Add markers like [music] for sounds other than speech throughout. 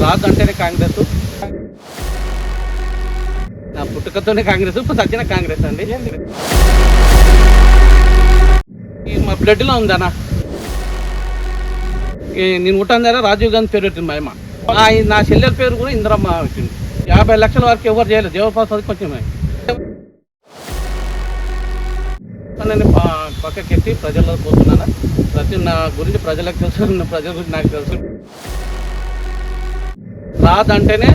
రాదు అంటేనే కాంగ్రెస్. నా పుట్టుకతోనే కాంగ్రెస్ ఇప్పుడు సజ్జన కాంగ్రెస్ అండి. ఈ మా బ్లడ్లో ఉందన్న. నేను ఉంటాను దగ్గర రాజీవ్ గాంధీ పేరు పెట్టింది మా అమ్మ. ఆ, నా చెల్లెల పేరు కూడా ఇందిరమ్మ పెట్టింది. యాభై లక్షల వరకు ఎవరు చేయలేదు. దేవపాస్ కొంచెం నేను పక్కకెట్టి పక్కకి ప్రజల్లో పోతున్నాను? ప్రతి నా గురించి ప్రజలకు తెలుసు ప్రజల గురించి నాకు తెలుసు. రాదంటేనే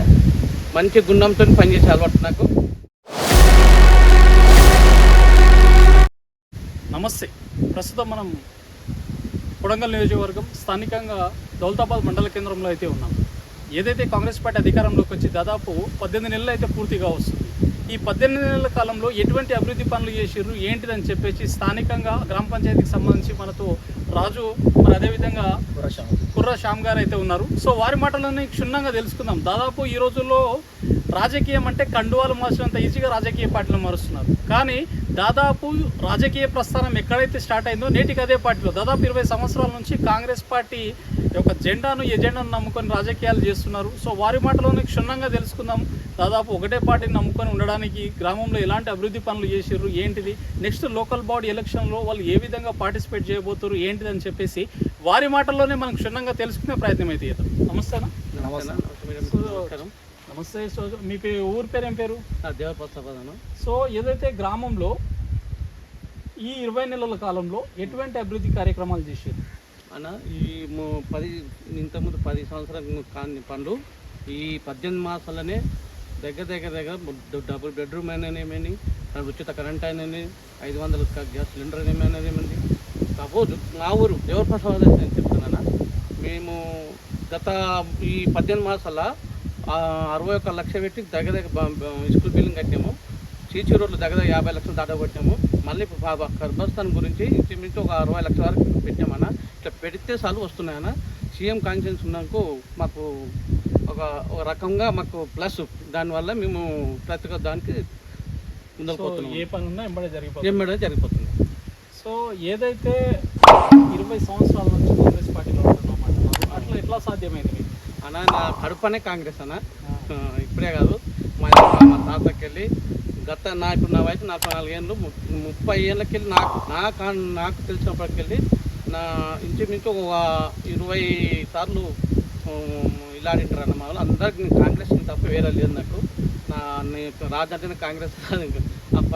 మంచి గుండంతో పనిచేసే అలవాటు నాకు. నమస్తే. ప్రస్తుతం మనం కొడంగల్ నియోజకవర్గం స్థానికంగా దౌలతాబాద్ మండల కేంద్రంలో అయితే ఉన్నాం. ఏదైతే కాంగ్రెస్ పార్టీ అధికారంలోకి వచ్చి దాదాపు పద్దెనిమిది నెలలు అయితే పూర్తిగా వస్తుంది. ఈ పద్దెనిమిది నెలల కాలంలో ఎటువంటి అభివృద్ధి పనులు చేసిర్రు ఏంటిదని చెప్పేసి స్థానికంగా గ్రామ పంచాయతీకి సంబంధించి మనతో రాజు మరి అదేవిధంగా కుర్ర శ్యామ్ గారు అయితే ఉన్నారు. సో వారి మాటలని క్షుణ్ణంగా తెలుసుకుందాం. దాదాపు ఈ రోజుల్లో రాజకీయం అంటే కండువాలు మార్చినంత ఈజీగా రాజకీయ పార్టీలు మారుస్తున్నారు. కానీ దాదాపు రాజకీయ ప్రస్థానం ఎక్కడైతే స్టార్ట్ అయిందో నేటికి అదే పార్టీలో. దాదాపు ఇరవై సంవత్సరాల నుంచి కాంగ్రెస్ పార్టీ యొక్క జెండాను ఎజెండాను నమ్ముకొని రాజకీయాలు చేస్తున్నారు. సో వారి మాటలోనే క్షుణ్ణంగా తెలుసుకుందాం. దాదాపు ఒకటే పార్టీని నమ్ముకొని ఉండడానికి గ్రామంలో ఎలాంటి అభివృద్ధి పనులు చేసిర్రు ఏంటిది? నెక్స్ట్ లోకల్ బాడీ ఎలక్షన్లో వాళ్ళు ఏ విధంగా పార్టిసిపేట్ చేయబోతారు ఏంటిది అని చెప్పేసి వారి మాటల్లోనే మనం క్షుణ్ణంగా తెలుసుకునే ప్రయత్నం అయితే చేద్దాం. నమస్కారం నమస్తే. సో మీ ఊరి పేరు ఏం పేరు? నా దేవప్రసాదను సో ఏదైతే గ్రామంలో ఈ ఇరవై నెలల కాలంలో ఎటువంటి అభివృద్ధి కార్యక్రమాలు చేశారు అన్న ఈ పది ఇంతకుముందు పది సంవత్సరాల కాని పనులు ఈ పద్దెనిమిది మాసాలనే దగ్గర దగ్గర దగ్గర డబుల్ బెడ్రూమ్ అయిననేమని ఉచిత కరెంట్ అయినని ఐదు వందల గ్యాస్ సిలిండర్ ఏమైనదేమండి సపోజ్ మా ఊరు దేవప్రసాద్ నేను చెప్తున్నానా మేము గత ఈ పద్దెనిమిది మాసాల అరవై ఒక్క లక్ష పెట్టి దగ్గర దగ్గర స్కూల్ బిల్డింగ్ కట్టాము చీచీ రోడ్లు దగ్గర యాభై లక్షలు దాటగొట్టాము మళ్ళీ ఇప్పుడు గర్భస్థానం గురించి ఇంచుమించు ఒక అరవై లక్షల వరకు పెట్టామన్నా ఇట్లా పెడితే చాలు వస్తున్నాయన్న. సీఎం కాన్షియన్స్ ఉన్నందుకు మాకు ఒక ఒక రకంగా మాకు ప్లస్. దానివల్ల మేము ప్రతి ఒక్క దానికి ఏ పని ఉన్నా ఎంబడే జరిగిపోతుంది. జరిగిపోతుంది. సో ఏదైతే ఇరవై సంవత్సరాల నుంచి కాంగ్రెస్ పార్టీలో ఉంటున్నాం అట్లా ఎట్లా సాధ్యమైంది అన్న నా కడుపనే కాంగ్రెస్ అన్న. ఇప్పుడే కాదు. మా మా తాతకి వెళ్ళి గత నా ఇప్పుడు నా వయసు నలభై నాలుగేళ్ళు ముప్పై ఏళ్ళకి వెళ్ళి నాకు నా కా- నాకు తెలిసినప్పటికి వెళ్ళి నా ఇంచుమించు ఒక ఇరవై సార్లు ఉమ్, ఇలా ఆడింటారు అన్న మా వాళ్ళు అందరికి కాంగ్రెస్ తప్ప వేరే లేదు నాకు. నా నేను రాజు అంటేనే కాంగ్రెస్ [laughs] కాదు ఇంకా.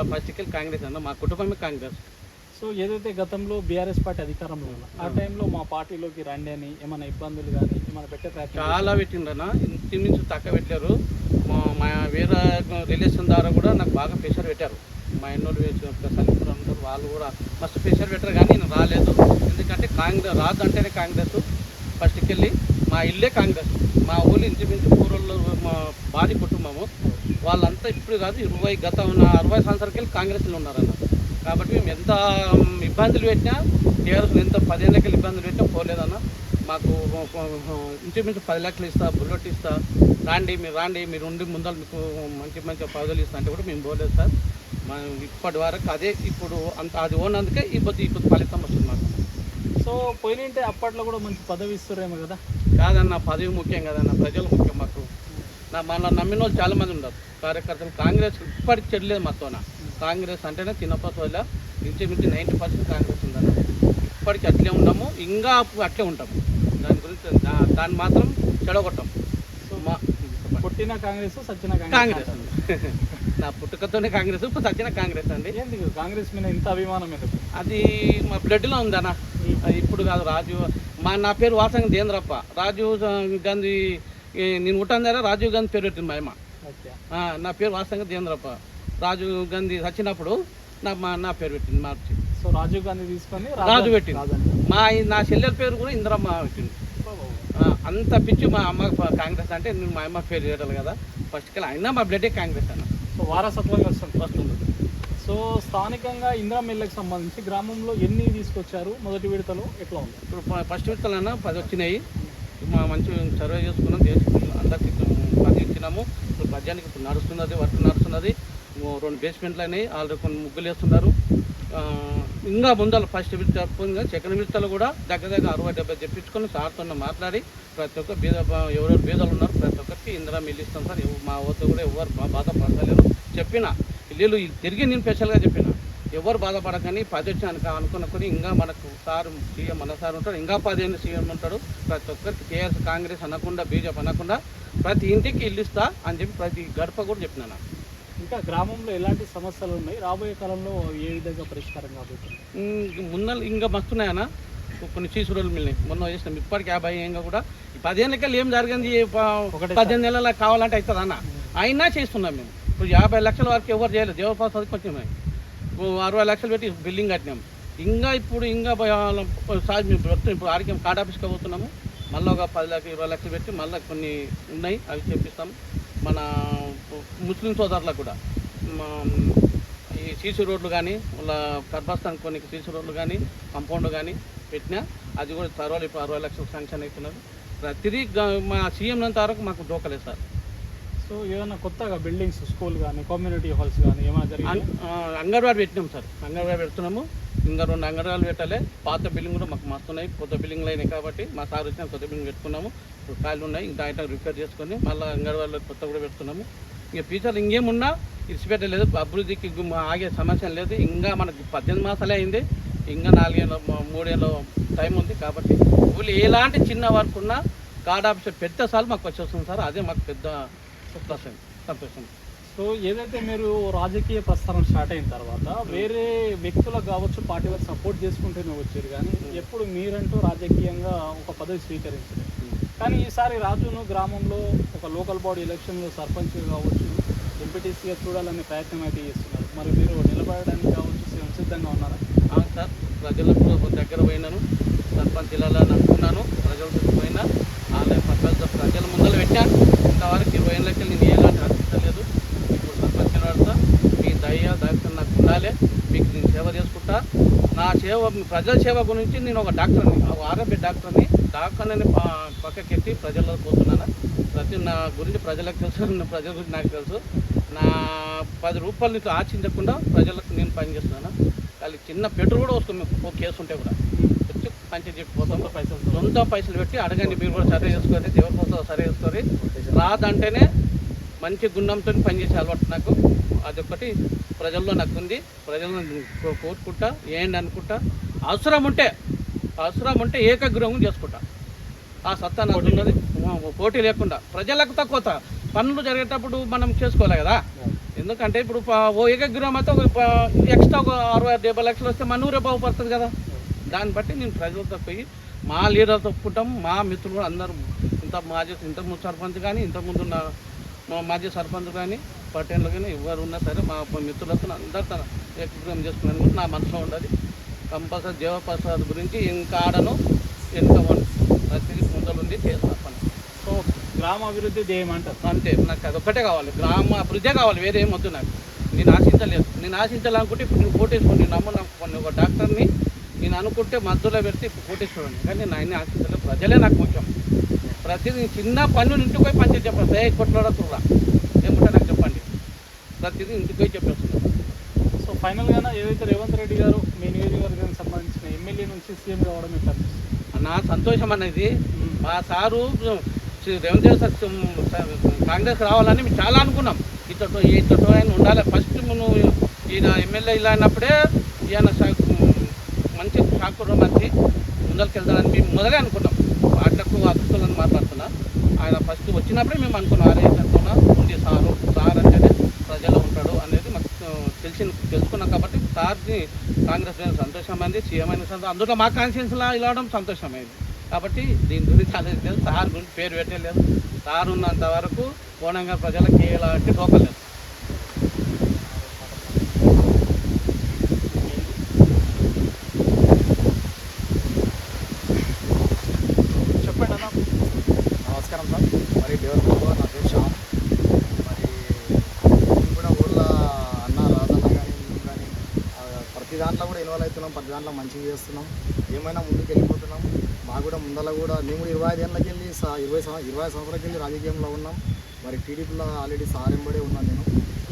ఫస్ట్కి వెళ్ళి కాంగ్రెస్ అన్న మా కుటుంబమే కాంగ్రెస్. సో ఏదైతే గతంలో బీఆర్ఎస్ పార్టీ అధికారంలో ఉన్నా ఆ టైంలో మా పార్టీలోకి రండి అని ఏమైనా ఇబ్బందులు కానీ ఏమైనా పెట్టే ప్రయత్నం చాలా పెట్టిండ్రన్న. ఇంచుమించు తక్కువ పెట్టారు మా- మా వేరే రిలేషన్ ద్వారా కూడా నాకు బాగా ప్రెషర్ పెట్టారు. మా ఎన్నోళ్ళు సలీపురం అందరూ వాళ్ళు కూడా మస్తు ప్రెషర్ పెట్టారు కానీ నేను రాలేదు. ఎందుకంటే కాంగ్రెస్ రాదు అంటేనే కాంగ్రెస్. ఫస్ట్కి వెళ్ళి మా ఇల్లే కాంగ్రెస్. మా ఊళ్ళు ఇంచుమించు పూర్వల్లో మా భారీ కుటుంబము. వాళ్ళంతా ఇప్పుడు కాదు ఇరవై గత ఉన్న అరవై సంవత్సరాలకి వెళ్ళి కాంగ్రెస్లో ఉన్నారన్న కాబట్టి మేము ఎంత ఇబ్బందులు పెట్టినా టీఆర్ఎస్ ఎంత పదేళ్ళకి ఇబ్బందులు పెట్టినా పోలేదన్న. మాకు ఇంచుమించు పది లక్షలు ఇస్తా బుల్లెట్ ఇస్తా. రాండి మీరు రాండి మీరు ఉండి ముందర మీకు మంచి మంచి పదవులు ఇస్తా అంటే కూడా మేము పోలేదు సార్. మనం ఇప్పటి వరకు అదే ఇప్పుడు అంత అది ఓనందుకే ఇప్పుడు ఇప్పుడు ఫలితం వస్తుంది మాకు. సో పోయినంటే అప్పట్లో కూడా మంచి పదవి ఇస్తారేమో కదా? కాదన్న పదవి ముఖ్యం కదన్న ప్రజలు ముఖ్యం మాకు. నా మన నమ్మిన వాళ్ళు చాలా మంది ఉన్నారు. కార్యకర్తలు కాంగ్రెస్ ఇప్పటికి చెడలేదు మాతోన కాంగ్రెస్ అంటేనే చిన్నపతోల ఇంచుమించు నైంటీ పర్సెంట్ కాంగ్రెస్ ఉందన్న. ఇప్పటికి అట్లే ఉన్నాము ఇంకా అట్లే ఉంటాము. దాన్ని మాత్రం చెడగొట్టాం. సో మా పుట్టిన కాంగ్రెస్ సచ్చిన కాంగ్రెస్ నా పుట్టుకతోనే కాంగ్రెస్ ఇప్పుడు సచ్చిన కాంగ్రెస్ అండి. ఏంది కాంగ్రెస్ మీద ఇంత అభిమానం ఎందుకు? అది మా బ్లడ్లో ఉందన్న అది ఇప్పుడు కాదు రాజు మా నా పేరు వాసంగ దేంద్రప్ప. రాజీవ్ గాంధీ నేను ఉంటాను దగ్గర రాజీవ్ గాంధీ పేరు పెట్టింది మా అమ్మ. నా పేరు వాసంగ దేంద్రప్ప. రాజీవ్ గాంధీ చచ్చినప్పుడు నా మా నా పేరు పెట్టింది మార్చి సో రాజీవ్ గాంధీ తీసుకొని రాజు పెట్టింది. మా నా చెల్లెల పేరు కూడా ఇందిరమ్మ పెట్టింది. అంత పిచ్చి మా అమ్మ కాంగ్రెస్ అంటే నేను మా అమ్మ పేరు చేయగలను కదా. ఫస్ట్ కల్లా అయినా మా బ్లడే కాంగ్రెస్ అన్న. సో వారసత్వంగా వస్తుంది వస్తుంది సో స్థానికంగా ఇందిరా మిల్లకు సంబంధించి గ్రామంలో ఎన్ని తీసుకొచ్చారు? మొదటి విడతలో ఎట్లా ఉంది? ఇప్పుడు ఫస్ట్ విడతలన్నా పది వచ్చినాయి. మా మంచి సర్వే చేసుకున్నాం చేసుకున్నాం అందరికి పది ఇచ్చినాము. ఇప్పుడు పద్యానికి ఇప్పుడు నడుస్తున్నది వర్క్ నడుస్తున్నది. రెండు బేస్మెంట్లు అయినాయి. ఆల్రెడీ కొన్ని ముగ్గులు వేస్తున్నారు. ఇంకా ముందర ఫస్ట్ విడత సెకండ్ విడతలు కూడా దగ్గర దగ్గర అరవై డెబ్బై తెప్పించుకొని సార్తో మాట్లాడి ప్రతి ఒక్క బీద ఎవరెవరు బీదలు ఉన్నారు ప్రతి ఒక్కరికి ఇందిరా మిల్లు ఇస్తాం సార్. మా వద్ద కూడా ఎవరు బాధపడతలేరు. చెప్పిన ఇల్లు తిరిగి నేను స్పెషల్గా చెప్పిన ఎవరు బాధపడకని పది వచ్చి అనుకున్నకొని ఇంకా మనకు సార్ సీఎం మన సార్ ఉంటాడు ఇంకా పదిహేను సీఎం ఉంటాడు. ప్రతి ఒక్కరికి టీఆర్ఎస్ కాంగ్రెస్ అనకుండా బీజేపీ అనకుండా ప్రతి ఇంటికి ఇల్లు ఇస్తా అని చెప్పి ప్రతి గడప కూడా చెప్పిన నాకు. ఇంకా గ్రామంలో ఎలాంటి సమస్యలు ఉన్నాయి? రాబోయే కాలంలో ఏ విధంగా పరిష్కారం కాబోతుంది? ఇంక ముందర ఇంకా మస్తున్నాయన్న. కొన్ని చీసు రోజులు మిల్లినాయి మొన్న చేసినాం. ఇప్పటికి యాభై ఏంగా కూడా ఈ పదిహేనులకెళ్ళి ఏం జరిగింది? ప- ఒకటే పద్దెనిమిది నెలల కావాలంటే అవుతుంది అన్న? అయినా చేస్తున్నాం మేము. ఇప్పుడు యాభై లక్షల వరకు ఎవరు చేయలేదు. దేవపాస కొంచెం ఇప్పుడు అరవై లక్షలు పెట్టి బిల్డింగ్ కట్టినాం. ఇంకా ఇప్పుడు ఇంకా సార్ మేము. ఇప్పుడు ఆడికి కార్డ్ ఆఫీస్కి పోతున్నాము. మళ్ళీ ఒక పది లక్షలు ఇరవై లక్షలు పెట్టి మళ్ళీ కొన్ని ఉన్నాయి. అవి చేపిస్తాం. మన ముస్లిం సోదరులకు కూడా. ఈ సీసీ రోడ్లు కానీ వాళ్ళ కర్భస్థాన్ కొన్ని సీసీ రోడ్లు కానీ కంపౌండ్ కానీ పెట్టినా అది కూడా త్వరలో ఇప్పుడు అరవై లక్షలు శాంక్షన్ అవుతున్నారు ప్రతిదీ మా సీఎం వరకు మాకు దోకలేదు సార్. సో ఏమైనా కొత్తగా బిల్డింగ్స్ స్కూల్ కానీ కమ్యూనిటీ హాల్స్ కానీ ఏమైనా జరిగింది అంగన్వాడీ పెట్టినాం సార్. అంగన్వాడీ పెడుతున్నాము. ఇంకా రెండు అంగన్వాడీలు పెట్టాలి. పాత బిల్డింగ్ కూడా మాకు మస్తున్నాయి. కొత్త బిల్డింగ్లు అయినాయి కాబట్టి మా సార్ వచ్చిన కొత్త బిల్డింగ్ పెట్టుకున్నాము. ఇప్పుడు ఖాళీ ఉన్నాయి. ఇంకా రిపేర్ చేసుకొని మళ్ళీ అంగన్వాడీలో కొత్త కూడా పెడుతున్నాము. ఇక ఫ్యూచర్ ఇంకేమున్నా ఇడిచిపెట్టలేదు అభివృద్ధికి ఆగే సమస్య లేదు. ఇంకా మనకి పద్దెనిమిది మాసాలే అయింది. ఇంకా నాలుగేళ్ళ మూడేళ్ళ టైం ఉంది కాబట్టి వీళ్ళు ఎలాంటి చిన్న వర్క్ ఉన్నా కార్డ్ ఆఫీసర్ పెద్ద సార్లు మాకు వచ్చేస్తుంది సార్. అదే మాకు పెద్ద సంతోషం సంతోషం. సో ఏదైతే మీరు రాజకీయ ప్రస్థానం స్టార్ట్ అయిన తర్వాత వేరే వ్యక్తులకు కావచ్చు పార్టీ వారు సపోర్ట్ చేసుకుంటూనే వచ్చారు. కానీ ఎప్పుడు మీరంటూ రాజకీయంగా ఒక పదవి స్వీకరించలేదు. కానీ ఈసారి రాజును గ్రామంలో ఒక లోకల్ బాడీ ఎలక్షన్లో సర్పంచ్ కావచ్చు ఎంపీటీసీగా చూడాలనే ప్రయత్నం అయితే చేస్తున్నారు. మరి మీరు నిలబడడానికి కావచ్చు సిద్ధంగా ఉన్నారా? అవును సార్ ప్రజలకు దగ్గర పోయినాను సర్పంచ్ ఇలా నడుపుకున్నాను ప్రజల పోయినా వాళ్ళ పక్కల ప్రజల ముందర పెట్టాను ఇంతవరకు ఇరవై ఏళ్ళకి నేను ఎలాంటి ఆశించలేదు. ఇప్పుడు సర్పంచ్ నడుతా మీ దయ దాక్షణ నాకు ఉండాలి. మీకు నేను సేవ చేసుకుంటా. నా సేవ ప్రజల సేవ గురించి నేను ఒక డాక్టర్ని ఒక ఆరోగ్య డాక్టర్ని డాక్టర్ని పక్కకెట్టి ప్రజల్లో పోతున్నాను. ప్రతి నా గురించి ప్రజలకు తెలుసు నా ప్రజల గురించి నాకు తెలుసు. నా పది రూపాయలు నీకు ఆశించకుండా ప్రజలకు నేను పనిచేస్తున్నాను వాళ్ళకి చిన్న పెట్రోల్ కూడా వస్తుంది ఒక కేసు ఉంటే కూడా. వచ్చి పంచి చెప్పి పోతాం పైసలు సొంత పైసలు పెట్టి అడగండి మీరు కూడా సరే చేసుకోండి దేవుడి కోసం సరే చేసుకొని రాదంటేనే మంచి గుండంతో పనిచేసే అలవాటు నాకు. అదొకటి. ప్రజల్లో నాకు ఉంది ప్రజలను కోరుకుంటా ఏంటి అనుకుంటా. అవసరం ఉంటే అవసరం ఉంటే ఏకగ్రహం చేసుకుంటా. ఆ సత్తా నాకు ఉన్నది. పోటీ లేకుండా. ప్రజలకు తక్కువ పనులు జరిగేటప్పుడు మనం చేసుకోవాలి కదా. ఎందుకంటే ఇప్పుడు ఓ ఏకగ్రహం అయితే ఒక ఎక్స్ట్రా ఒక అరవై డెబ్బై లక్షలు వస్తే మన ఊరే బాగుపడుతుంది కదా. దాన్ని బట్టి నేను ప్రజలతో పోయి మా లీడర్తో ఒప్పుకుంటాం. మా మిత్రులు అందరూ ఇంత మాజీ ఇంతకుముందు సర్పంచ్ కానీ ఇంతకుముందు ఉన్న మాజీ సర్పంచ్ కానీ పట్టణంలో కానీ ఎవరు ఉన్నా సరే మా మిత్రులతో అందరితో ఏకగ్రహం చేసుకున్నాను నా మనసులో ఉండదు కంపల్సరీ దేవప్రసాద్ గురించి ఇంకా ఆడను వెనుక ప్రతిదీ ముందలుండి చేస్తాను పని. సో గ్రామ అభివృద్ధి ధ్యేయం అంటారు. అంతే నాకు అదొక్కటే కావాలి. గ్రామ అభివృద్ధే కావాలి వేరే ఏం వద్దు నాకు. నేను ఆశించలేదు. నేను ఆశించాలనుకుంటే ఇప్పుడు నేను కోటేసుకోండి నమ్మ కొన్ని ఒక డాక్టర్ని నేను అనుకుంటే మధ్యలో పెడితే ఇప్పుడు కోటేశ్వరుని. కానీ నేను ఆయన్ని ఆశించలేదు. ప్రజలే నాకు ముఖ్యం ప్రతిదీ చిన్న పన్ను ఇంటికి పోయి పంచాయతీ చెప్పాలి ఏ కొట్లాడుతురా ఏమంటే నాకు చెప్పండి. ప్రతిదీ ఇంటికి పోయి చెప్పేస్తున్నాను సో ఫైనల్గా ఏదైతే రేవంత్ రెడ్డి గారు మీ నియోజకవర్గానికి సంబంధించిన ఎమ్మెల్యే నుంచి సీఎం కావడం మీకు నా సంతోషం అనేది. మా సారు రేవంత్ రెడ్డి కాంగ్రెస్ రావాలని మేము చాలా అనుకున్నాం. ఇతడు ఇతడు ఆయన ఉండాలి. ఫస్ట్ మనం ఈయన ఎమ్మెల్యే ఇలా అయినప్పుడే ఈయన మంచి శాఖలో మంచి ముందరికి వెళ్తాడని మేము మొదలే అనుకున్నాం. వాటిలకు అతుకులని మాట్లాడుతున్నా. ఆయన ఫస్ట్ వచ్చినప్పుడే మేము అనుకున్నాం అరే ఇతను ఉంది సారు సార్ అంటేనే ప్రజలు ఉంటాడు అనేది మాకు తెలిసి తెలుసుకున్నాం కాబట్టి సార్ని కాంగ్రెస్ మీద సంతోషమైంది సీఎం అయిన సంతోషం అందులో మా కాన్షియన్స్లా ఇవ్వడం సంతోషమైంది. కాబట్టి దీని గురించి ఆలోచించలేదు సార్ గురించి పేరు పెట్టలేదు. సార్ ఉన్నంత వరకు కోణంగా ప్రజలకు ఎలాంటి రోకలేదు చెప్పండి అన్న నమస్కారం సార్ మరి డెవలప్మెంట్ నా పేరు శ్యామ్ మరి మేము కూడా ఊళ్ళో అన్న రాజన్న కానీ మేము కానీ ఆ, ప్రతి దాంట్లో కూడా ఇన్వాల్వ్ అవుతున్నాం. ప్రతి దాంట్లో మంచిగా చేస్తున్నాం. ఏమైనా ముందుకు వెళ్ళిపోతున్నాం. మాకు కూడా ముందర కూడా మేము కూడా ఇరవై ఐదు ఏళ్ళకి వెళ్ళి ఇరవై ఇరవై సంవత్సరాలకి వెళ్ళి రాజకీయంలో ఉన్నాం. మరి టీడీపీలో ఆల్రెడీ సార్ ఎంబడే ఉన్నాను నేను.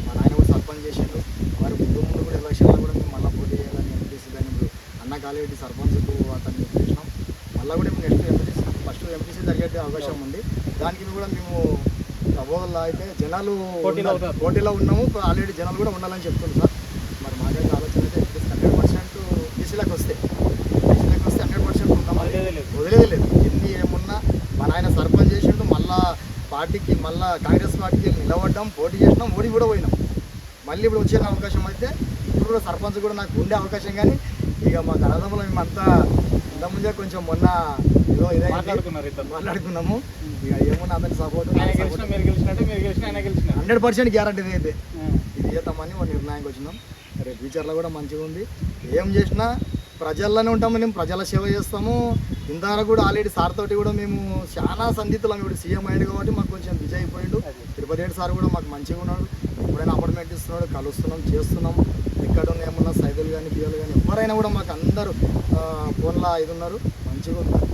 మా నాయన కూడా సర్పంచ్ చేసిండు. మరి ముందు ముందు కూడా ఎలక్షన్లో కూడా మేము మళ్ళీ పోటీ చేయాలని ఎంపీసీ కానీ ఇప్పుడు అన్న కాలేటి సర్పంచ్కు అతన్ని చేసినాం మళ్ళీ కూడా మేము నెక్స్ట్ ఎంపీసీ ఫస్ట్ ఎంపీసీ జరిగే అవకాశం ఉంది. దానికి కూడా మేము ప్రబోధంలో అయితే జనాలు పోటీలో ఉన్నాము. ఆల్రెడీ జనాలు కూడా ఉండాలని చెప్తున్నారు సార్ మరి మాకైతే ఆలోచన అయితే హండ్రెడ్ పర్సెంట్ బీసీలకు వస్తే బీసీలకు వస్తే హండ్రెడ్ పర్సెంట్ ఉన్నాం వదిలేదే లేదు. వదిలేదే లేదు ఎన్ని ఏమున్నా మన ఆయన సర్పంచ్ చేసిండు మళ్ళా పార్టీకి మళ్ళా కాంగ్రెస్ పార్టీకి నిలబడ్డాం పోటీ చేసినాం ఓడి కూడా పోయినాం. మళ్ళీ ఇప్పుడు వచ్చే అవకాశం అయితే ఇప్పుడు కూడా సర్పంచ్ కూడా నాకు ఉండే అవకాశం కానీ ఇక మా కళాదంలో మేమంతా ఇంతకుముందే కొంచెం మొన్న ఏదో ఇదే మాట్లాడుకున్నాము. ఇక ఏమన్నా అతని సపోర్ట్ హండ్రెడ్ పర్సెంట్ గ్యారంటీ అయితే. ఇది చేద్దామని ఒక నిర్ణయానికి వచ్చినాం. రేపు ఫ్యూచర్లో కూడా మంచిగా ఉంది. ఏం చేసినా ప్రజల్లోనే ఉంటాము మేము ప్రజల సేవ చేస్తాము. ఇంతవరకు కూడా ఆల్రెడీ సార్ తోటి కూడా మేము చాలా సందితులం ఇప్పుడు సీఎం అయ్యాడు కాబట్టి మాకు కొంచెం బిజీ అయిపోయిండు. తిరుపతి రెడ్డి సార్ కూడా మాకు మంచిగా ఉన్నాడు. ఎప్పుడైనా అపార్ట్మెంట్ ఇస్తున్నాడు కలుస్తున్నాం చేస్తున్నాం. ఎక్కడ ఉన్న ఏమన్నా సైదులు కానీ బియ్యలు కానీ ఎవరైనా కూడా మాకు అందరూ ఫోన్లో ఇది ఉన్నారు మంచిగా ఉన్నారు